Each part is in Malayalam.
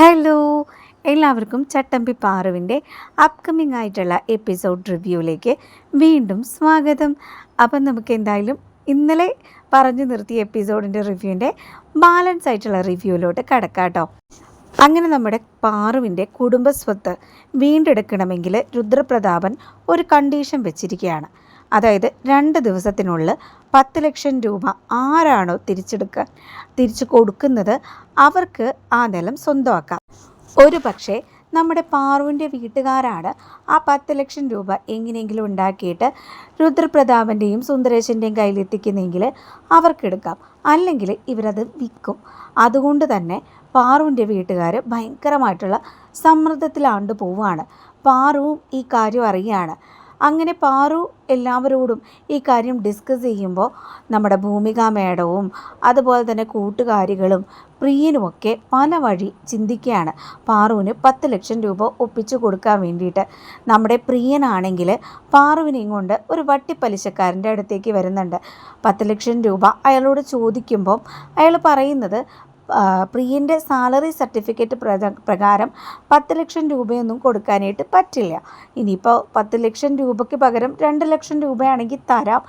ഹലോ എല്ലാവർക്കും ചട്ടമ്പി പാറുവിന്റെ അപ്കമിങ് ആയിട്ടുള്ള എപ്പിസോഡ് റിവ്യൂയിലേക്ക് വീണ്ടും സ്വാഗതം. അപ്പം നമുക്ക് എന്തായാലും ഇന്നലെ പറഞ്ഞു നിർത്തിയ എപ്പിസോഡിന്റെ റിവ്യൂവിന്റെ ബാലൻസ് ആയിട്ടുള്ള റിവ്യൂവിലോട്ട് കടക്കാട്ടോ അങ്ങനെ നമ്മുടെ പാറുവിന്റെ കുടുംബസ്വത്ത് വീണ്ടെടുക്കണമെങ്കിൽ രുദ്രപ്രതാപൻ ഒരു കണ്ടീഷൻ വെച്ചിരിക്കുകയാണ്. അതായത് രണ്ട് ദിവസത്തിനുള്ളിൽ പത്ത് ലക്ഷം രൂപ ആരാണോ തിരിച്ചെടുക്കാൻ തിരിച്ചു കൊടുക്കുന്നത് അവർക്ക് ആ നിലം സ്വന്തമാക്കാം. ഒരു പക്ഷേ നമ്മുടെ പാറുവിന്റെ വീട്ടുകാരാണ് ആ പത്ത് ലക്ഷം രൂപ എങ്ങനെയെങ്കിലും ഉണ്ടാക്കിയിട്ട് രുദ്രപ്രതാപന്റെയും സുന്ദരേശന്റെയും കയ്യിലെത്തിക്കുന്നെങ്കിൽ അവർക്കെടുക്കാം അല്ലെങ്കിൽ ഇവരത് വിൽക്കും. അതുകൊണ്ട് തന്നെ പാറുവിന്റെ വീട്ടുകാർ ഭയങ്കരമായിട്ടുള്ള സമ്മർദ്ദത്തിലാണ്ട് പോവുകയാണ്. പാറുവും ഈ കാര്യം അറിയുകയാണ്. അങ്ങനെ പാറു എല്ലാവരോടും ഈ കാര്യം ഡിസ്കസ് ചെയ്യുമ്പോൾ നമ്മുടെ ഭൂമിക മേഡവും അതുപോലെ തന്നെ കൂട്ടുകാരികളും പ്രിയനുമൊക്കെ പല വഴി ചിന്തിക്കുകയാണ്. പാറുവിന് പത്ത് ലക്ഷം രൂപ ഒപ്പിച്ചു കൊടുക്കാൻ വേണ്ടിയിട്ട് നമ്മുടെ പ്രിയനാണെങ്കിൽ പാറുവിനെയും കൊണ്ട് ഒരു വട്ടിപ്പലിശക്കാരന്റെ അടുത്തേക്ക് വരുന്നുണ്ട്. പത്ത് ലക്ഷം രൂപ അയാളോട് ചോദിക്കുമ്പം അയാൾ പറയുന്നത് പ്രിയന്റെ സാലറി സർട്ടിഫിക്കറ്റ് പ്ര പ്രകാരം പത്ത് ലക്ഷം രൂപയൊന്നും കൊടുക്കാനായിട്ട് പറ്റില്ല. ഇനിയിപ്പോൾ പത്ത് ലക്ഷം രൂപയ്ക്ക് പകരം രണ്ട് ലക്ഷം രൂപയാണെങ്കിൽ തരാം.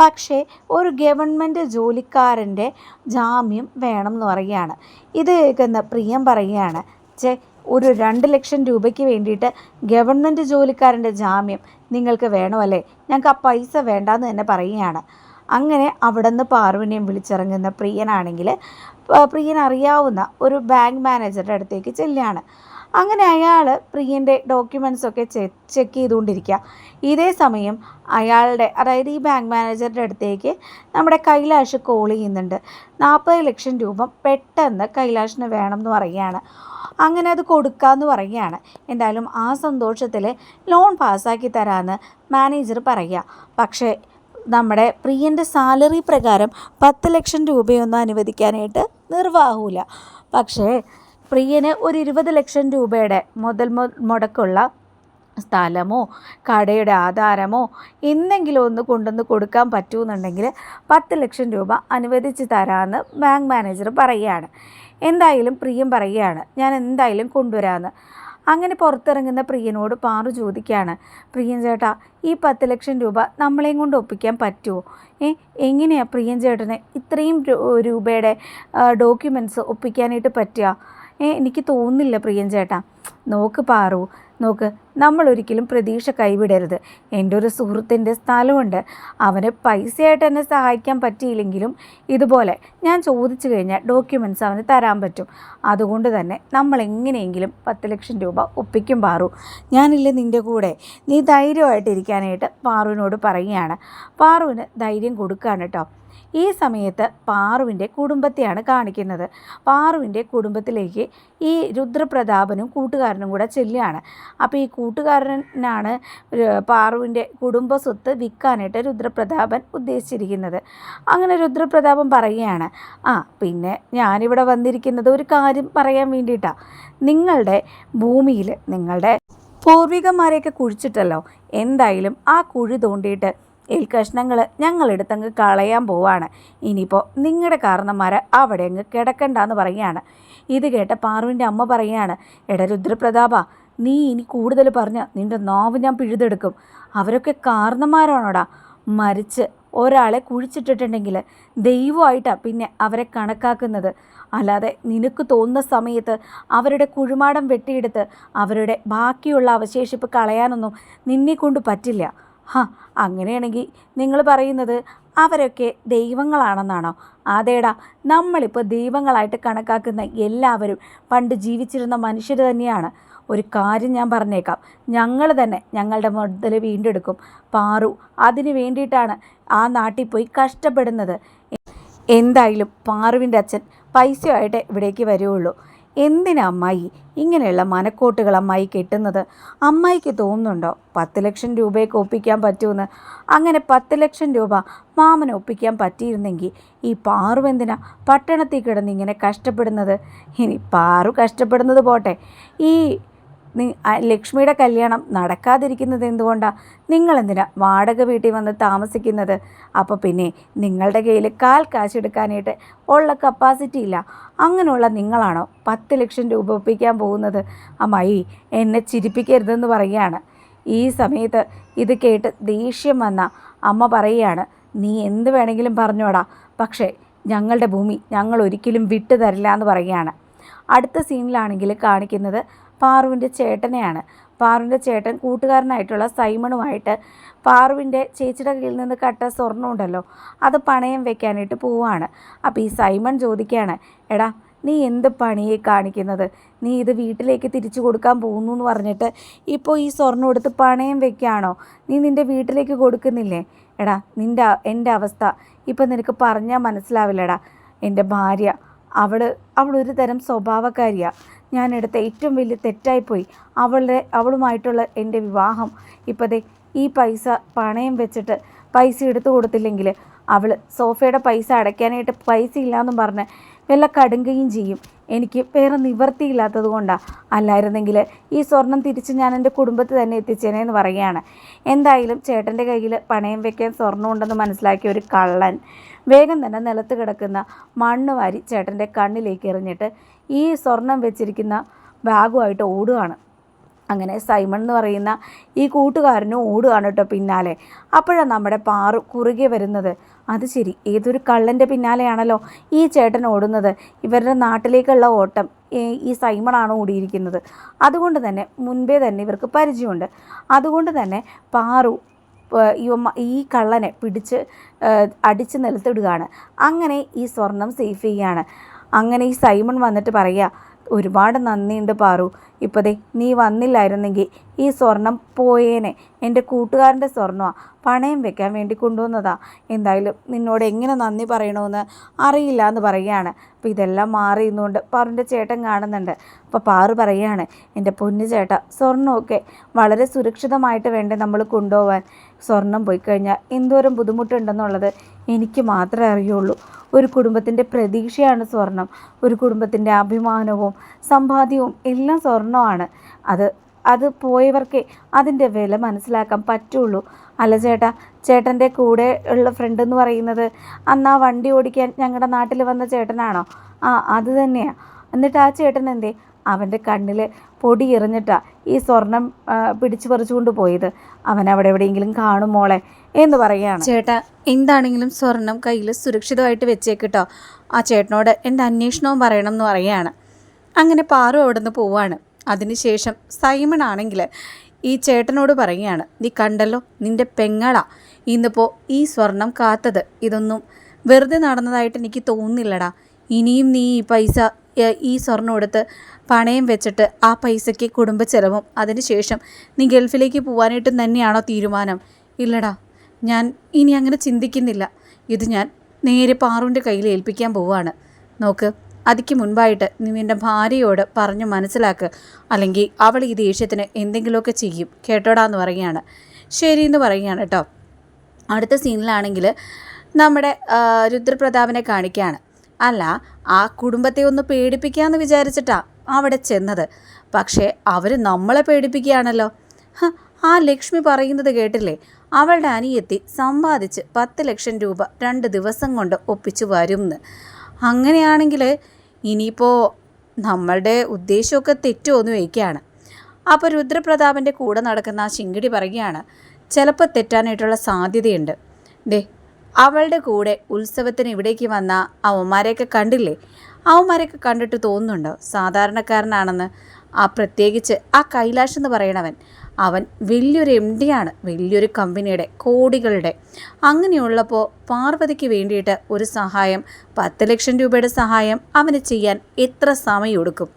പക്ഷേ ഒരു ഗവൺമെന്റ് ജോലിക്കാരന്റെ ജാമ്യം വേണം എന്ന് പറയുകയാണ്. ഇത് കേൾക്കുന്ന പ്രിയം പറയുകയാണ് ചേ ഒരു രണ്ട് ലക്ഷം രൂപയ്ക്ക് വേണ്ടിയിട്ട് ഗവൺമെന്റ് ജോലിക്കാരന്റെ ജാമ്യം നിങ്ങൾക്ക് വേണമല്ലേ ഞങ്ങൾക്ക് ആ പൈസ വേണ്ടാന്ന് തന്നെ പറയുകയാണ്. അങ്ങനെ അവിടെ നിന്ന് പാർവിനെയും വിളിച്ചിറങ്ങുന്ന പ്രിയനാണെങ്കിൽ പ്രിയൻ അറിയാവുന്ന ഒരു ബാങ്ക് മാനേജറുടെ അടുത്തേക്ക് ചെല്ലുകയാണ്. അങ്ങനെ അയാൾ പ്രിയന്റെ ഡോക്യുമെൻസൊക്കെ ചെക്ക് ചെയ്തുകൊണ്ടിരിക്കുക. ഇതേ സമയം അയാളുടെ അതായത് ഈ ബാങ്ക് മാനേജറുടെ അടുത്തേക്ക് നമ്മുടെ കൈലാഷ് കോൾ ചെയ്യുന്നുണ്ട്. നാൽപ്പത് ലക്ഷം രൂപ പെട്ടെന്ന് കൈലാഷിന് വേണം എന്ന് പറയുകയാണ്. അങ്ങനെ അത് കൊടുക്കാമെന്ന് പറയുകയാണ്. എന്തായാലും ആ സന്തോഷത്തിൽ ലോൺ പാസ്സാക്കി തരാമെന്ന് മാനേജർ പറയുക. പക്ഷേ നമ്മുടെ പ്രിയന്റെ സാലറി പ്രകാരം പത്ത് ലക്ഷം രൂപയൊന്നും അനുവദിക്കാനായിട്ട് നിർവാഹമില്ല പക്ഷേ പ്രിയന് ഒരു ഇരുപത് ലക്ഷം രൂപയുടെ മുതൽ മുടക്കുള്ള സ്ഥലമോ കടയുടെ ആധാരമോ എന്തെങ്കിലും ഒന്ന് കൊണ്ടുവന്ന് കൊടുക്കാൻ പറ്റുമെന്നുണ്ടെങ്കിൽ പത്ത് ലക്ഷം രൂപ അനുവദിച്ച് തരാമെന്ന് ബാങ്ക് മാനേജർ പറയുകയാണ്. എന്തായാലും പ്രിയം പറയുകയാണ് ഞാൻ എന്തായാലും കൊണ്ടുവരാമെന്ന് അങ്ങനെ പുറത്തിറങ്ങുന്ന പ്രിയനോട് പാറു ചോദിക്കുകയാണ് പ്രിയൻ ചേട്ടാ ഈ പത്ത് ലക്ഷം രൂപ നമ്മളെയും കൊണ്ട് ഒപ്പിക്കാൻ പറ്റുമോ? ഏ എങ്ങനെയാണ് പ്രിയൻ ചേട്ടന് ഇത്രയും രൂപയുടെ ഡോക്യുമെന്റ്സ് ഒപ്പിക്കാനായിട്ട് പറ്റുക? ഏ എനിക്ക് തോന്നുന്നില്ല പ്രിയൻ ചേട്ടാ. നോക്ക് പാറു നോക്ക് നമ്മൾ ഒരിക്കലും പ്രതീക്ഷ കൈവിടരുത്. എന്റെ ഒരു സുഹൃത്തിന്റെ സ്ഥലമുണ്ട്. അവന് പൈസയായിട്ട് എന്നെ സഹായിക്കാൻ പറ്റിയില്ലെങ്കിലും ഇതുപോലെ ഞാൻ ചോദിച്ചു കഴിഞ്ഞാൽ ഡോക്യുമെന്റ്സ് അവന് തരാൻ പറ്റും. അതുകൊണ്ട് തന്നെ നമ്മൾ എങ്ങനെയെങ്കിലും പത്ത് ലക്ഷം രൂപ ഒപ്പിക്കും പാറു. ഞാനില്ല നിന്റെ കൂടെ. നീ ധൈര്യമായിട്ടിരിക്കാനായിട്ട് പാറുവിനോട് പറയുകയാണ്. പാറുവിന് ധൈര്യം കൊടുക്കുകയാണ് കേട്ടോ ഈ സമയത്ത് പാറുവിന്റെ കുടുംബത്തെയാണ് കാണിക്കുന്നത്. പാറുവിന്റെ കുടുംബത്തിലേക്ക് ഈ രുദ്രപ്രതാപനും കൂട്ടുകാരനും കൂടെ ചെല്ലുകയാണ്. അപ്പോൾ ഈ കൂട്ടുകാരനാണ് പാറുവിന്റെ കുടുംബ സ്വത്ത് വിൽക്കാനായിട്ട് രുദ്രപ്രതാപൻ ഉദ്ദേശിച്ചിരിക്കുന്നത്. അങ്ങനെ രുദ്രപ്രതാപൻ പറയുകയാണ് ആ പിന്നെ ഞാനിവിടെ വന്നിരിക്കുന്നത് ഒരു കാര്യം പറയാൻ വേണ്ടിയിട്ടാണ് നിങ്ങളുടെ ഭൂമിയിൽ നിങ്ങളുടെ പൂർവികന്മാരെയൊക്കെ കുഴിച്ചിട്ടല്ലോ. എന്തായാലും ആ കുഴി തോണ്ടിയിട്ട് എൽക്കഷ്ണങ്ങൾ ഞങ്ങളെടുത്തങ്ങ് കളയാൻ പോവാണ്. ഇനിയിപ്പോൾ നിങ്ങളുടെ കാരണന്മാരെ അവിടെ അങ്ങ് കിടക്കണ്ടെന്ന് പറയുകയാണ്. ഇത് കേട്ട പാറുവിന്റെ അമ്മ പറയുകയാണ് എടാ രുദ്രപ്രതാപ നീ ഇനി കൂടുതൽ പറഞ്ഞ നിന്റെ നോവ് ഞാൻ പിഴുതെടുക്കും. അവരൊക്കെ കാരണന്മാരാണോടാ? മരിച്ച് ഒരാളെ കുഴിച്ചിട്ടിട്ടുണ്ടെങ്കിൽ ദൈവമായിട്ടാണ് പിന്നെ അവരെ കണക്കാക്കുന്നത്. അല്ലാതെ നിനക്ക് തോന്നുന്ന സമയത്ത് അവരുടെ കുഴിമാടം വെട്ടിയെടുത്ത് അവരുടെ ബാക്കിയുള്ള അവശേഷിപ്പ് കളയാനൊന്നും നിന്നെ കൊണ്ട് പറ്റില്ല. ഹാ അങ്ങനെയാണെങ്കിൽ നിങ്ങൾ പറയുന്നത് അവരൊക്കെ ദൈവങ്ങളാണെന്നാണോ? അതേടാ നമ്മളിപ്പോൾ ദൈവങ്ങളായിട്ട് കണക്കാക്കുന്ന എല്ലാവരും പണ്ട് ജീവിച്ചിരുന്ന മനുഷ്യർ തന്നെയാണ്. ഒരു കാര്യം ഞാൻ പറഞ്ഞേക്കാം. ഞങ്ങൾ തന്നെ ഞങ്ങളുടെ മുതൽ വീണ്ടെടുക്കും. പാറു അതിന് വേണ്ടിയിട്ടാണ് ആ നാട്ടിൽ പോയി കഷ്ടപ്പെടുന്നത്. എന്തായാലും പാറുവിന്റെ അച്ഛൻ പൈസയായിട്ട് ഇവിടേക്ക് വരുള്ളൂ എന്തിനാ അമ്മായി ഇങ്ങനെയുള്ള മനക്കോട്ടുകൾ അമ്മായി കെട്ടുന്നത്? അമ്മായിക്ക് തോന്നുന്നുണ്ടോ? പത്ത് ലക്ഷം രൂപയൊക്കെ ഒപ്പിക്കാൻ പറ്റുമെന്ന് അങ്ങനെ പത്ത് ലക്ഷം രൂപ മാമന് ഒപ്പിക്കാൻ പറ്റിയിരുന്നെങ്കിൽ ഈ പാറു എന്തിനാ പട്ടണത്തിൽ കിടന്ന് ഇങ്ങനെ കഷ്ടപ്പെടുന്നത്? ഇനി പാറു കഷ്ടപ്പെടുന്നത് പോട്ടെ. ഈ ലക്ഷ്മിയുടെ കല്യാണം നടക്കാതിരിക്കുന്നത് എന്തുകൊണ്ടാണ് നിങ്ങളെന്തിനാ വാടക വീട്ടിൽ വന്ന് താമസിക്കുന്നത്? അപ്പോൾ പിന്നെ നിങ്ങളുടെ കയ്യിൽ കാൽ കാശെടുക്കാനായിട്ട് ഉള്ള കപ്പാസിറ്റി ഇല്ല. അങ്ങനെയുള്ള നിങ്ങളാണോ പത്ത് ലക്ഷം രൂപ ഒപ്പിക്കാൻ പോകുന്നത്? അമ്മായി എന്നെ ചിരിപ്പിക്കരുതെന്ന് പറയുകയാണ്. ഈ സമയത്ത് ഇത് കേട്ട് ദേഷ്യം വന്ന അമ്മ പറയുകയാണ് നീ എന്ത് വേണമെങ്കിലും പറഞ്ഞോടാ. പക്ഷേ ഞങ്ങളുടെ ഭൂമി ഞങ്ങൾ ഒരിക്കലും വിട്ടു തരില്ല എന്ന് പറയുകയാണ്. അടുത്ത സീനിലാണെങ്കിൽ കാണിക്കുന്നത് പാറുവിന്റെ ചേട്ടനെയാണ്. പാറുവിന്റെ ചേട്ടൻ കൂട്ടുകാരനായിട്ടുള്ള സൈമണുമായിട്ട് പാറുവിന്റെ ചേച്ചിയുടെ കയ്യിൽ നിന്ന് കട്ട സ്വർണം ഉണ്ടല്ലോ അത് പണയം വെക്കാനായിട്ട് പോവുകയാണ്. അപ്പോൾ ഈ സൈമൺ ചോദിക്കുകയാണ് എടാ നീ എന്ത് പണിയെ കാണിക്കുന്നത്? നീ ഇത് വീട്ടിലേക്ക് തിരിച്ചു കൊടുക്കാൻ പോകുന്നു എന്ന് പറഞ്ഞിട്ട് ഇപ്പോൾ ഈ സ്വർണം എടുത്ത് പണയം വെക്കുകയാണോ? നീ നിന്റെ വീട്ടിലേക്ക് കൊടുക്കുന്നില്ലേ? എടാ നിന്റെ എന്റെ അവസ്ഥ. ഇപ്പം നിനക്ക് പറഞ്ഞാൽ മനസ്സിലാവില്ലടാ. എന്റെ ഭാര്യ അവൾ അവളൊരു തരം സ്വഭാവക്കാരിയാണ് ഞാൻ എടുത്ത ഏറ്റവും വലിയ തെറ്റായിപ്പോയി അവളുടെ അവളുമായിട്ടുള്ള എന്റെ വിവാഹം. ഇപ്പോഴത്തെ ഈ പൈസ പണയം വെച്ചിട്ട് പൈസ എടുത്തു കൊടുത്തില്ലെങ്കിൽ അവൾ സോഫയുടെ പൈസ അടയ്ക്കാനായിട്ട് പൈസ ഇല്ലയെന്നും പറഞ്ഞ് വല്ല കടുങ്കയും ചെയ്യും. എനിക്ക് വേറെ നിവൃത്തിയില്ലാത്തത് കൊണ്ടാണ് അല്ലായിരുന്നെങ്കിൽ ഈ സ്വർണം തിരിച്ച് ഞാൻ എന്റെ കുടുംബത്തിൽ തന്നെ എത്തിച്ചേനെ എന്ന് പറയുകയാണ്. എന്തായാലും ചേട്ടന്റെ കയ്യിൽ പണയം വെക്കാൻ സ്വർണം ഉണ്ടെന്ന് മനസ്സിലാക്കിയ ഒരു കള്ളൻ. വേഗം തന്നെ നിലത്ത് കിടക്കുന്ന മണ്ണ് വാരി ചേട്ടന്റെ കണ്ണിലേക്ക് എറിഞ്ഞിട്ട് ഈ സ്വർണം വെച്ചിരിക്കുന്ന ബാഗുമായിട്ട് ഓടുകയാണ് അങ്ങനെ സൈമൺ എന്ന് പറയുന്ന ഈ കൂട്ടുകാരനും ഓടുകയാണ് കേട്ടോ പിന്നാലെ. അപ്പോഴാണ് നമ്മുടെ പാറു കുറുകെ വരുന്നത്. അത് ശരി ഏതൊരു കള്ളന്റെ പിന്നാലെയാണല്ലോ ഈ ചേട്ടൻ ഓടുന്നത്. ഇവരുടെ നാട്ടിലേക്കുള്ള ഓട്ടം ഈ- സൈമണാണ് ഓടിയിരിക്കുന്നത്. അതുകൊണ്ട് തന്നെ മുൻപേ തന്നെ ഇവർക്ക് പരിചയമുണ്ട്. അതുകൊണ്ട് തന്നെ പാറു ഈ കള്ളനെ പിടിച്ച് അടിച്ച് നിലത്തിടുകയാണ്. അങ്ങനെ ഈ സ്വർണം സേഫ് ചെയ്യുകയാണ്. അങ്ങനെ ഈ സൈമൺ വന്നിട്ട് പറയുക ഒരുപാട് നന്ദിയുണ്ട് പാറു. ഇപ്പോൾ ദേ നീ വന്നില്ലായിരുന്നെങ്കിൽ ഈ സ്വർണം പോയേനെ. എന്റെ കൂട്ടുകാരന്റെ സ്വർണമാണ് പണയം വെക്കാൻ വേണ്ടി കൊണ്ടുവന്നതാ. എന്തായാലും നിന്നോട് എങ്ങനെ നന്ദി പറയണമെന്ന് അറിയില്ല എന്ന് പറയുകയാണ്. അപ്പോൾ ഇതെല്ലാം മാറി ഇന്നുകൊണ്ട് പാറുന്റെ ചേട്ടൻ കാണുന്നുണ്ട്. അപ്പോൾ പാറു പറയുകയാണ് എന്റെ പൊന്നു ചേട്ട സ്വർണമൊക്കെ വളരെ സുരക്ഷിതമായിട്ട് വേണ്ടേ നമ്മൾ കൊണ്ടുപോകാൻ സ്വർണം പോയി കഴിഞ്ഞാൽ എന്തോരം ബുദ്ധിമുട്ടുണ്ടെന്നുള്ളത് എനിക്ക് മാത്രമേ അറിയുള്ളൂ. ഒരു കുടുംബത്തിന്റെ പ്രതീക്ഷയാണ് സ്വർണം. ഒരു കുടുംബത്തിന്റെ അഭിമാനവും സമ്പാദ്യവും എല്ലാം സ്വർണമാണ്. അത് അത് പോയവർക്കേ അതിന്റെ വില മനസ്സിലാക്കാൻ പറ്റുള്ളൂ. അല്ല ചേട്ടാ ചേട്ടന്റെ കൂടെ ഉള്ള ഫ്രണ്ട് എന്ന് പറയുന്നത് അന്ന് ആ വണ്ടി ഓടിക്കാൻ ഞങ്ങളുടെ നാട്ടിൽ വന്ന ചേട്ടനാണോ? ആ അത് തന്നെയാണ് എന്നിട്ട് ആ ചേട്ടൻ എന്തേ? അവന്റെ കണ്ണിൽ പൊടി എറിഞ്ഞിട്ടാ ഈ സ്വർണം പിടിച്ചു പറിച്ചുകൊണ്ട് പോയത്. അവൻ അവിടെ എവിടെയെങ്കിലും കാണും മോളെ എന്ന് പറയുകയാണ്. ചേട്ടാ എന്താണെങ്കിലും സ്വർണം കയ്യിൽ സുരക്ഷിതമായിട്ട് വെച്ചേക്കിട്ടോ ആ ചേട്ടനോട് എന്റെ അന്വേഷണവും പറയണം എന്ന് പറയുകയാണ്. അങ്ങനെ പാറു അവിടെ നിന്ന് പോവാണ്. അതിനുശേഷം സൈമൺ ആണെങ്കിൽ ഈ ചേട്ടനോട് പറയുകയാണ് നീ കണ്ടല്ലോ നിന്റെ പെങ്ങളാ. ഇന്നിപ്പോൾ ഈ സ്വർണം കാത്തത്. ഇതൊന്നും വെറുതെ നടന്നതായിട്ട് എനിക്ക് തോന്നുന്നില്ലടാ. ഇനിയും നീ ഈ പൈസ ഈ സ്വർണം എടുത്ത് പണയം വെച്ചിട്ട് ആ പൈസയ്ക്ക് കുടുംബ ചെലവും അതിനുശേഷം നീ ഗൾഫിലേക്ക് പോകാനായിട്ട് തന്നെയാണോ തീരുമാനം? ഇല്ലടാ ഞാൻ ഇനി അങ്ങനെ ചിന്തിക്കുന്നില്ല. ഇത് ഞാൻ നേരെ പാറുവിന്റെ കയ്യിൽ ഏൽപ്പിക്കാൻ പോവാണ്. നോക്ക് അതിക്ക് മുൻപായിട്ട് നീ നിന്റെ ഭാര്യയോട് പറഞ്ഞു മനസ്സിലാക്ക്. അല്ലെങ്കിൽ അവൾ ഈ ദേഷ്യത്തിന് എന്തെങ്കിലുമൊക്കെ ചെയ്യും. കേട്ടോടാന്ന് പറയുകയാണ്. ശരി എന്ന് പറയുകയാണ് കേട്ടോ. അടുത്ത സീനിലാണെങ്കിൽ നമ്മുടെ രുദ്രപ്രതാപിനെ കാണിക്കുകയാണ്. അല്ല ആ കുടുംബത്തെ ഒന്ന് പേടിപ്പിക്കാമെന്ന് വിചാരിച്ചിട്ടാ അവിടെ ചെന്നത്. പക്ഷേ അവർ നമ്മളെ പേടിപ്പിക്കുകയാണല്ലോ. ആ ലക്ഷ്മി പറയുന്നത് കേട്ടില്ലേ? അവളുടെ അനിയത്തി സമ്പാദിച്ച് പത്ത് ലക്ഷം രൂപ രണ്ട് ദിവസം കൊണ്ട് ഒപ്പിച്ചു വരും അങ്ങനെയാണെങ്കിൽ ഇനിയിപ്പോൾ നമ്മളുടെ ഉദ്ദേശമൊക്കെ തെറ്റുമെന്ന് വയ്ക്കുകയാണ് അപ്പോൾ രുദ്രപ്രതാപന്റെ കൂടെ നടക്കുന്ന ആ ചിങ്കിടി പറയുകയാണ് ചിലപ്പോൾ തെറ്റാനായിട്ടുള്ള സാധ്യതയുണ്ട്. ദേ അവളുടെ കൂടെ ഉത്സവത്തിന് ഇവിടേക്ക് വന്ന അവന്മാരെയൊക്കെ കണ്ടില്ലേ? അവന്മാരെയൊക്കെ കണ്ടിട്ട് തോന്നുന്നുണ്ടോ? സാധാരണക്കാരനാണെന്ന് ആ പ്രത്യേകിച്ച് ആ കൈലാഷ് എന്ന് പറയണവൻ. അവൻ വലിയൊരു എം ഡിയാണ് വലിയൊരു കമ്പനിയുടെ കോടികളുടെ. അങ്ങനെയുള്ളപ്പോൾ പാർവതിക്ക് വേണ്ടിയിട്ട് ഒരു സഹായം പത്ത് ലക്ഷം രൂപയുടെ സഹായം അവന് ചെയ്യാൻ എത്ര സമയം എടുക്കും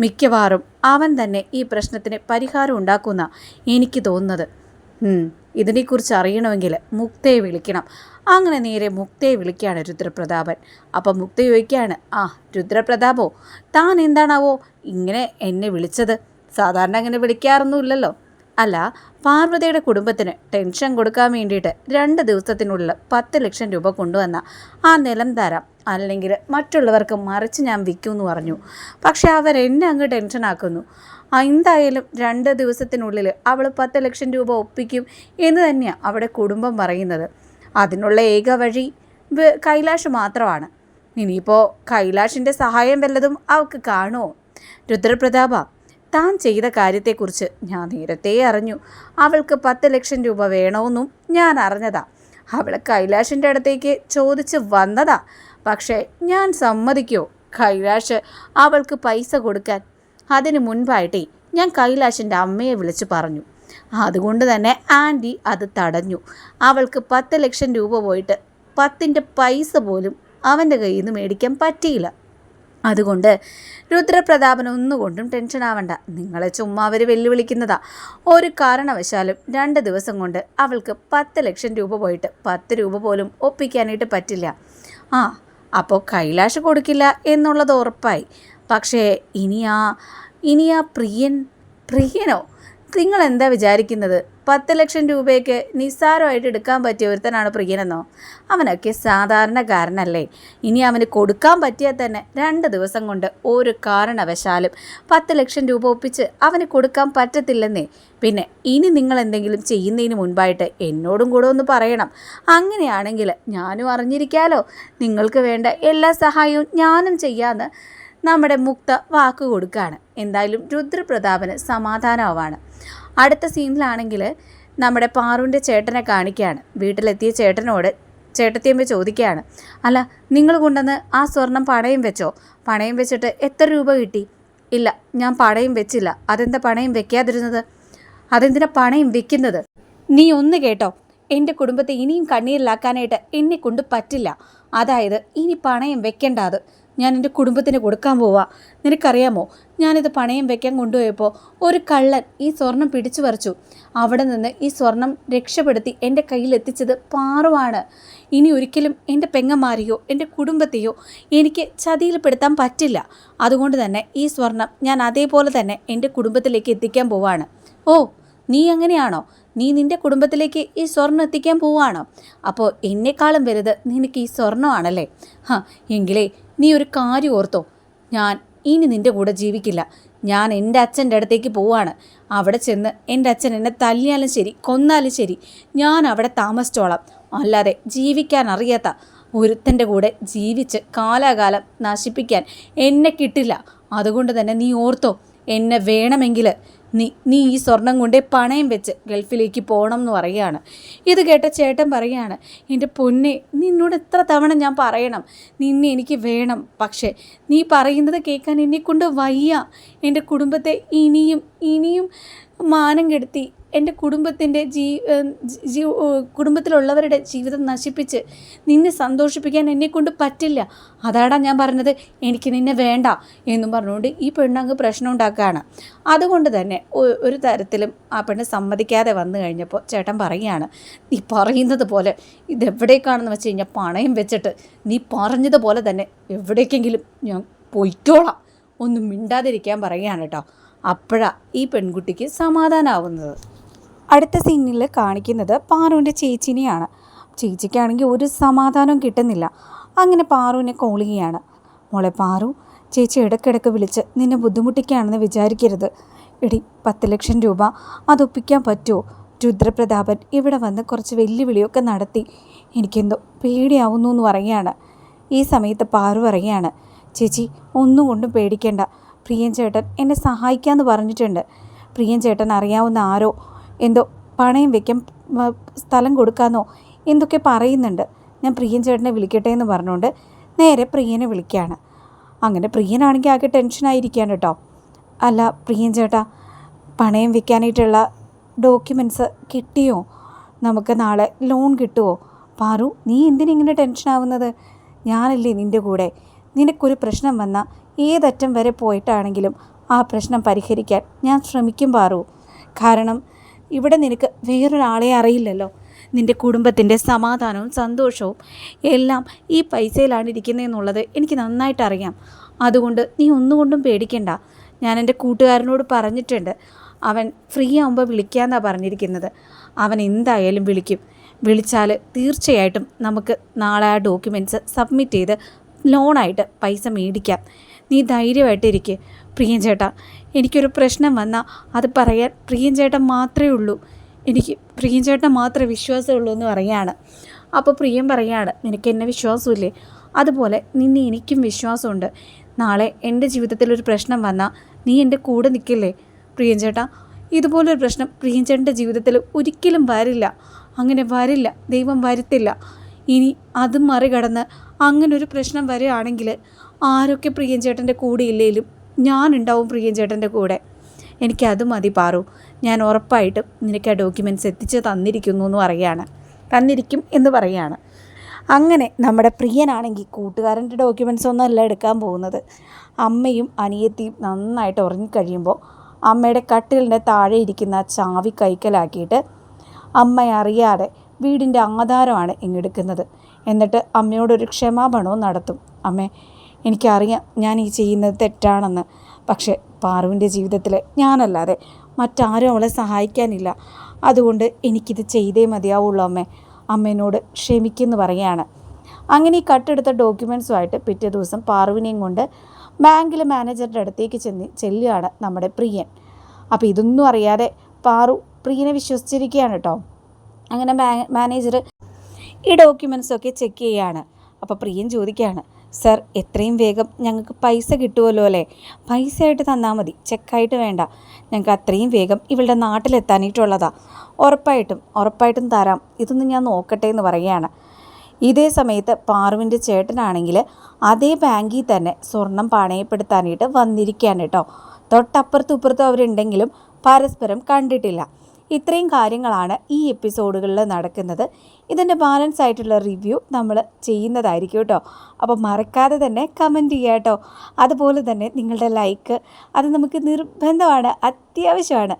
മിക്കവാറും അവൻ തന്നെ ഈ പ്രശ്നത്തിന് പരിഹാരം ഉണ്ടാക്കുന്ന എനിക്ക് തോന്നുന്നത്. ഇതിനെക്കുറിച്ച് അറിയണമെങ്കിൽ മുക്തയെ വിളിക്കണം. അങ്ങനെ നേരെ മുക്തയെ വിളിക്കുകയാണ് രുദ്രപ്രതാപൻ. അപ്പം മുക്ത ചോദിക്കുകയാണ് ആ രുദ്രപ്രതാപോ താൻ എന്താണാവോ ഇങ്ങനെ എന്നെ വിളിച്ചത്? സാധാരണ അങ്ങനെ വിളിക്കാറൊന്നുമില്ലല്ലോ. അല്ല പാർവതിയുടെ കുടുംബത്തിന് ടെൻഷൻ കൊടുക്കാൻ വേണ്ടിയിട്ട് രണ്ട് ദിവസത്തിനുള്ളിൽ പത്ത് ലക്ഷം രൂപ കൊണ്ടുവന്ന ആ നിലം തരാം അല്ലെങ്കിൽ മറ്റുള്ളവർക്ക് മറിച്ച് ഞാൻ വിൽക്കുമെന്ന് പറഞ്ഞു. പക്ഷെ അവരെന്നെ അങ്ങ് ടെൻഷൻ ആക്കുന്നു. എന്തായാലും രണ്ട് ദിവസത്തിനുള്ളിൽ അവൾ പത്ത് ലക്ഷം രൂപ ഒപ്പിക്കും എന്ന് തന്നെയാണ് അവിടെ കുടുംബം പറയുന്നത്. അതിനുള്ള ഏക വഴി കൈലാഷ് മാത്രമാണ്. ഇനിയിപ്പോൾ കൈലാഷിന്റെ സഹായം വല്ലതും അവൾക്ക് കാണുമോ രുദ്രപ്രതാപ താൻ ചെയ്ത കാര്യത്തെക്കുറിച്ച് ഞാൻ നേരത്തെ അറിഞ്ഞു. അവൾക്ക് പത്ത് ലക്ഷം രൂപ വേണമെന്നും ഞാൻ അറിഞ്ഞതാ. അവൾ കൈലാഷിന്റെ അടുത്തേക്ക് ചോദിച്ച് വന്നതാ. പക്ഷേ ഞാൻ സമ്മതിക്കോ? കൈലാഷ് അവൾക്ക് പൈസ കൊടുക്കാൻ. അതിന് മുൻപായിട്ടേ ഞാൻ കൈലാഷിന്റെ അമ്മയെ വിളിച്ചു പറഞ്ഞു. അതുകൊണ്ട് തന്നെ ആന്റി അത് തടഞ്ഞു. അവൾക്ക് പത്ത് ലക്ഷം രൂപ പോയിട്ട് പത്തിന്റെ പൈസ പോലും അവന്റെ കയ്യിൽ നിന്ന് മേടിക്കാൻ പറ്റിയില്ല. അതുകൊണ്ട് രുദ്രപ്രതാപൻ ഒന്നുകൊണ്ടും ടെൻഷൻ ആവണ്ട. നിങ്ങളെ ചുമ്മാ അവർ വെല്ലുവിളിക്കുന്നതാ. ഒരു കാരണവശാലും രണ്ട് ദിവസം കൊണ്ട് അവൾക്ക് പത്ത് ലക്ഷം രൂപ പോയിട്ട് പത്ത് രൂപ പോലും ഒപ്പിക്കാനായിട്ട് പറ്റില്ല. ആ അപ്പോൾ കൈലാഷ് കൊടുക്കില്ല എന്നുള്ളത് ഉറപ്പായി. പക്ഷേ ഇനിയാ ഇനിയാ പ്രിയൻ പ്രിയനോ? നിങ്ങൾ എന്താ വിചാരിക്കുന്നത്? പത്ത് ലക്ഷം രൂപയ്ക്ക് നിസ്സാരമായിട്ട് എടുക്കാൻ പറ്റിയ ഒരുത്തനാണ് പ്രിയനെന്നോ? അവനൊക്കെ സാധാരണക്കാരനല്ലേ. ഇനി അവന് കൊടുക്കാൻ പറ്റിയാൽ തന്നെ രണ്ട് ദിവസം കൊണ്ട് ഒരു കാരണവശാലും പത്ത് ലക്ഷം രൂപ ഒപ്പിച്ച് അവന് കൊടുക്കാൻ പറ്റത്തില്ലെന്നേ. പിന്നെ ഇനി നിങ്ങൾ എന്തെങ്കിലും ചെയ്യുന്നതിന് മുൻപായിട്ട് എന്നോടും കൂടെ ഒന്ന് പറയണം. അങ്ങനെയാണെങ്കിൽ ഞാനും അറിഞ്ഞിരിക്കാലോ. നിങ്ങൾക്ക് വേണ്ട എല്ലാ സഹായവും ഞാനും ചെയ്യാമെന്ന് നമ്മുടെ മുക്ത വാക്ക് കൊടുക്കുകയാണ് എന്തായാലും രുദ്രപ്രതാപന് സമാധാനമാവാണ്. അടുത്ത സീനിലാണെങ്കിൽ നമ്മുടെ പാറുവിന്റെ ചേട്ടനെ കാണിക്കുകയാണ്. വീട്ടിലെത്തിയ ചേട്ടനോട് ചേട്ടത്തിയമ്മ ചോദിക്കുകയാണ്. അല്ല നിങ്ങൾ കൊണ്ടുവന്ന് ആ സ്വർണം പണയം വെച്ചോ? പണയം വെച്ചിട്ട് എത്ര രൂപ കിട്ടി? ഇല്ല ഞാൻ പണയം വെച്ചില്ല. അതെന്താ പണയം വെക്കാതിരുന്നത്? അതെന്തിനാ പണയം വെക്കുന്നത്? നീ ഒന്ന് കേട്ടോ. എന്റെ കുടുംബത്തെ ഇനിയും കണ്ണീരിലാക്കാനായിട്ട് എന്നെ കൊണ്ട് പറ്റില്ല. അതായത് ഇനി പണയം വെക്കേണ്ട അത് ഞാൻ എന്റെ കുടുംബത്തിന് കൊടുക്കാൻ പോവാ. നിനക്കറിയാമോ? ഞാനിത് പണയം വെക്കാൻ കൊണ്ടുപോയപ്പോൾ ഒരു കള്ളൻ ഈ സ്വർണം പിടിച്ചു പറിച്ചു. അവിടെ നിന്ന് ഈ സ്വർണം രക്ഷപ്പെടുത്തി എന്റെ കയ്യിൽ എത്തിച്ചത് പാറുവാണ്. ഇനി ഒരിക്കലും എന്റെ പെങ്ങന്മാരെയോ എന്റെ കുടുംബത്തെയോ എനിക്ക് ചതിയിൽപ്പെടുത്താൻ പറ്റില്ല. അതുകൊണ്ട് തന്നെ ഈ സ്വർണം ഞാൻ അതേപോലെ തന്നെ എന്റെ കുടുംബത്തിലേക്ക് എത്തിക്കാൻ പോവാണ്. ഓ നീ അങ്ങനെയാണോ? നീ നിന്റെ കുടുംബത്തിലേക്ക് ഈ സ്വർണം എത്തിക്കാൻ പോവാണോ? അപ്പോൾ എന്നെക്കാളും വലുത് നിനക്ക് ഈ സ്വർണമാണല്ലേ? ഹ എങ്കിലേ നീ ഒരു കാര്യം ഓർത്തോ. ഞാൻ ഇനി നിന്റെ കൂടെ ജീവിക്കില്ല. ഞാൻ എന്റെ അച്ഛന്റെ അടുത്തേക്ക് പോവാണ്. അവിടെ ചെന്ന് എന്റെ അച്ഛൻ എന്നെ തല്ലിയാലും ശരി കൊന്നാലും ശരി ഞാൻ അവിടെ താമസിച്ചോളാം. അല്ലാതെ ജീവിക്കാൻ അറിയാത്ത ഒരുത്തന്റെ കൂടെ ജീവിച്ച് കാലാകാലം നശിപ്പിക്കാൻ എന്നെ കിട്ടില്ല. അതുകൊണ്ട് തന്നെ നീ ഓർത്തോ എന്നെ വേണമെങ്കിൽ നീ നീ ഈ സ്വർണം കൊണ്ടേ പണയം വെച്ച് ഗൾഫിലേക്ക് പോകണം എന്ന് പറയുകയാണ്. ഇത് കേട്ട ചേട്ടൻ പറയുകയാണ് എന്റെ പൊന്നെ നിന്നോട് എത്ര തവണ ഞാൻ പറയണം? നിന്നെ എനിക്ക് വേണം. പക്ഷേ നീ പറയുന്നത് കേൾക്കാൻ എന്നെ കൊണ്ട് വയ്യ. എന്റെ കുടുംബത്തെ ഇനിയും ഇനിയും മാനം കെടുത്തി എന്റെ കുടുംബത്തിന്റെ ജീ ജീ കുടുംബത്തിലുള്ളവരുടെ ജീവിതം നശിപ്പിച്ച് നിന്നെ സന്തോഷിപ്പിക്കാൻ എന്നെ കൊണ്ട് പറ്റില്ല. അതാടാ ഞാൻ പറഞ്ഞത്. എനിക്ക് നിന്നെ വേണ്ട എന്നും പറഞ്ഞുകൊണ്ട് ഈ പെണ്ണങ്ങ് പ്രശ്നം ഉണ്ടാക്കുകയാണ്. അതുകൊണ്ട് തന്നെ ഒരു തരത്തിലും ആ പെണ്ണ് സമ്മതിക്കാതെ വന്നു കഴിഞ്ഞപ്പോൾ ചേട്ടൻ പറയുകയാണ് നീ പറയുന്നത് പോലെ ഇതെവിടേക്കാണെന്ന് വെച്ച് കഴിഞ്ഞാൽ പണയം വെച്ചിട്ട് നീ പറഞ്ഞതുപോലെ തന്നെ എവിടേക്കെങ്കിലും ഞാൻ പൊയ്ക്കോളാം. ഒന്നും മിണ്ടാതിരിക്കാൻ പറയുകയാണ് കേട്ടോ. അപ്പോഴാണ് ഈ പെൺകുട്ടിക്ക് സമാധാനമാവുന്നത് അടുത്ത സീനിൽ കാണിക്കുന്നത് പാറുവിന്റെ ചേച്ചിനെയാണ്. ചേച്ചിക്കാണെങ്കിൽ ഒരു സമാധാനവും കിട്ടുന്നില്ല. അങ്ങനെ പാറുവിനെ കോൾ ചെയ്യുകയാണ്. മോളെ പാറു ചേച്ചി ഇടയ്ക്കിടയ്ക്ക് വിളിച്ച് നിന്നെ ബുദ്ധിമുട്ടിക്കുകയാണെന്ന് വിചാരിക്കരുത്. എടി പത്ത് ലക്ഷം രൂപ അതൊപ്പിക്കാൻ പറ്റുമോ? രുദ്രപ്രതാപൻ ഇവിടെ വന്ന് കുറച്ച് വെല്ലുവിളിയൊക്കെ നടത്തി. എനിക്കെന്തോ പേടിയാവുന്നു എന്ന് പറയുകയാണ്. ഈ സമയത്ത് പാറു പറയുകയാണ് ചേച്ചി ഒന്നും കൊണ്ടും പേടിക്കേണ്ട. പ്രിയൻ ചേട്ടൻ എന്നെ സഹായിക്കാമെന്ന് പറഞ്ഞിട്ടുണ്ട്. പ്രിയൻ ചേട്ടൻ അറിയാവുന്ന ആരോ എന്തോ പണയം വെക്കാൻ സ്ഥലം കൊടുക്കാമെന്നോ എന്തൊക്കെ പറയുന്നുണ്ട്. ഞാൻ പ്രിയൻ ചേട്ടനെ വിളിക്കട്ടെ എന്ന് പറഞ്ഞുകൊണ്ട് നേരെ പ്രിയനെ വിളിക്കുകയാണ്. അങ്ങനെ പ്രിയനാണെങ്കിൽ ആകെ ടെൻഷനായിരിക്കുകയാണ് കേട്ടോ. അല്ല പ്രിയൻ ചേട്ടാ പണയം വെക്കാനായിട്ടുള്ള ഡോക്യുമെന്റ്സ് കിട്ടിയോ? നമുക്ക് നാളെ ലോൺ കിട്ടുമോ പാറു നീ എന്തിനിങ്ങനെ ടെൻഷനാവുന്നത് ഞാനല്ലേ നിന്റെ കൂടെ. നിനക്കൊരു പ്രശ്നം വന്നാൽ ഏതറ്റം വരെ പോയിട്ടാണെങ്കിലും ആ പ്രശ്നം പരിഹരിക്കാൻ ഞാൻ ശ്രമിക്കും പാറു. കാരണം ഇവിടെ നിനക്ക് വേറൊരാളെ അറിയില്ലല്ലോ. നിന്റെ കുടുംബത്തിന്റെ സമാധാനവും സന്തോഷവും എല്ലാം ഈ പൈസയിലാണ് ഇരിക്കുന്നതെന്നുള്ളത് എനിക്ക് നന്നായിട്ട് അറിയാം. അതുകൊണ്ട് നീ ഒന്നുകൊണ്ടും പേടിക്കണ്ട. ഞാൻ എന്റെ കൂട്ടുകാരനോട് പറഞ്ഞിട്ടുണ്ട്. അവൻ ഫ്രീ ആകുമ്പോൾ വിളിക്കാമെന്നാണ് പറഞ്ഞിരിക്കുന്നത്. അവൻ എന്തായാലും വിളിക്കും. വിളിച്ചാൽ തീർച്ചയായിട്ടും നമുക്ക് നാളെ ആ ഡോക്യുമെന്റ്സ് സബ്മിറ്റ് ചെയ്ത് ലോണായിട്ട് പൈസ മേടിക്കാം. നീ ധൈര്യമായിട്ടിരിക്കുക പ്രിയൻ ചേട്ടാ എനിക്കൊരു പ്രശ്നം വന്നാൽ അത് പറയാൻ പ്രിയൻ ചേട്ടൻ മാത്രമേ ഉള്ളൂ. എനിക്ക് പ്രിയൻ ചേട്ടൻ മാത്രമേ വിശ്വാസമുള്ളൂ എന്ന് പറയാണ് അപ്പോൾ പ്രിയം പറയാണ് നിനക്ക് എന്നെ വിശ്വാസമില്ലേ? അതുപോലെ നിന്നെ എനിക്കും വിശ്വാസമുണ്ട്. നാളെ എന്റെ ജീവിതത്തിൽ ഒരു പ്രശ്നം വന്നാൽ നീ എന്റെ കൂടെ നിൽക്കില്ലേ? പ്രിയൻ ചേട്ടാ ഇതുപോലൊരു പ്രശ്നം പ്രിയൻ ചേട്ടന്റെ ജീവിതത്തിൽ ഒരിക്കലും വരില്ല. അങ്ങനെ വരില്ല. ദൈവം വരുത്തില്ല. ഇനി അതും മറികടന്ന് അങ്ങനൊരു പ്രശ്നം വരികയാണെങ്കിൽ ആരൊക്കെ പ്രിയൻ ചേട്ടന്റെ കൂടെ ഇല്ലേലും ഞാനുണ്ടാവും പ്രിയൻ ചേട്ടന്റെ കൂടെ. എനിക്കത് മതി പാറു. ഞാൻ ഉറപ്പായിട്ടും നിനക്ക് ആ ഡോക്യുമെന്റ്സ് എത്തിച്ച് തന്നിരിക്കുന്നു എന്ന് പറയുകയാണ്. തന്നിരിക്കും എന്ന് പറയുകയാണ്. അങ്ങനെ നമ്മുടെ പ്രിയനാണെങ്കിൽ കൂട്ടുകാരന്റെ ഡോക്യുമെന്റ്സ് ഒന്നും അല്ല എടുക്കാൻ പോകുന്നത്. അമ്മയും അനിയത്തിയും നന്നായിട്ട് ഉറങ്ങിക്കഴിയുമ്പോൾ അമ്മയുടെ കട്ടിലിന്റെ താഴെ ഇരിക്കുന്ന ചാവി കൈക്കലാക്കിയിട്ട് അമ്മയെ അറിയാതെ വീടിന്റെ ആധാരമാണ് ഇങ്ങെടുക്കുന്നത് എന്നിട്ട് അമ്മയോടൊരു ക്ഷമാപണവും നടത്തും. അമ്മേ എനിക്കറിയാം ഞാൻ ഈ ചെയ്യുന്നത് തെറ്റാണെന്ന്. പക്ഷേ പാറുവിന്റെ ജീവിതത്തിൽ ഞാനല്ലാതെ മറ്റാരും അവളെ സഹായിക്കാനില്ല. അതുകൊണ്ട് എനിക്കിത് ചെയ്തേ മതിയാവുള്ളൂ അമ്മേ. അമ്മേനോട് ക്ഷമിക്കുന്നു പറയുകയാണ്. അങ്ങനെ ഈ കട്ടെടുത്ത ഡോക്യുമെൻസുമായിട്ട് പിറ്റേ ദിവസം പാറുവിനെയും കൊണ്ട് ബാങ്കിലെ മാനേജറുടെ അടുത്തേക്ക് ചെന്ന് ചെല്ലുകയാണ് നമ്മുടെ പ്രിയൻ. അപ്പോൾ ഇതൊന്നും അറിയാതെ പാറു പ്രിയനെ വിശ്വസിച്ചിരിക്കുകയാണ് കേട്ടോ. അങ്ങനെ മാനേജർ ഈ ഡോക്യുമെൻസൊക്കെ ചെക്ക് ചെയ്യുകയാണ്. അപ്പോൾ പ്രിയൻ ചോദിക്കുകയാണ് സർ എത്രയും വേഗം ഞങ്ങൾക്ക് പൈസ കിട്ടുമല്ലോ അല്ലേ? പൈസ ആയിട്ട് തന്നാൽ മതി. ചെക്കായിട്ട് വേണ്ട. ഞങ്ങൾക്ക് അത്രയും വേഗം ഇവളുടെ നാട്ടിലെത്താനായിട്ടുള്ളതാ. ഉറപ്പായിട്ടും ഉറപ്പായിട്ടും തരാം. ഇതൊന്നും ഞാൻ നോക്കട്ടെ എന്ന് പറയുകയാണ്. ഇതേ സമയത്ത് പാറുവിന്റെ ചേട്ടനാണെങ്കിൽ അതേ ബാങ്കിൽ തന്നെ സ്വർണം പണയപ്പെടുത്താനായിട്ട് വന്നിരിക്കുകയാണ് കേട്ടോ. തൊട്ടപ്പുറത്തും ഇപ്പുറത്തും അവരുണ്ടെങ്കിലും പരസ്പരം കണ്ടിട്ടില്ല. ഇത്രയും കാര്യങ്ങളാണ് ഈ എപ്പിസോഡുകളിൽ നടക്കുന്നത്. ഇതിന്റെ ബാലൻസ് ആയിട്ടുള്ള റിവ്യൂ നമ്മൾ ചെയ്യുന്നതായിരിക്കും കേട്ടോ. അപ്പോൾ മറക്കാതെ തന്നെ കമന്റ് ചെയ്യുക കേട്ടോ. അതുപോലെ തന്നെ നിങ്ങളുടെ ലൈക്ക് അത് നമുക്ക് നിർബന്ധമാണ് അത്യാവശ്യമാണ്.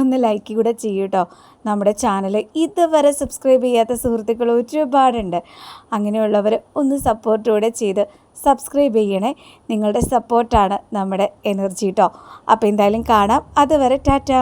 ഒന്ന് ലൈക്ക് കൂടെ ചെയ്യൂ കേട്ടോ. നമ്മുടെ ചാനൽ ഇതുവരെ സബ്സ്ക്രൈബ് ചെയ്യാത്ത സുഹൃത്തുക്കൾ ഒരുപാടുണ്ട്. അങ്ങനെയുള്ളവർ ഒന്ന് സപ്പോർട്ടോടെ ചെയ്ത് സബ്സ്ക്രൈബ് ചെയ്യണേ. നിങ്ങളുടെ സപ്പോർട്ടാണ് നമ്മുടെ എനർജി കേട്ടോ. അപ്പോൾ എന്തായാലും കാണാം. അതുവരെ ടാറ്റാ.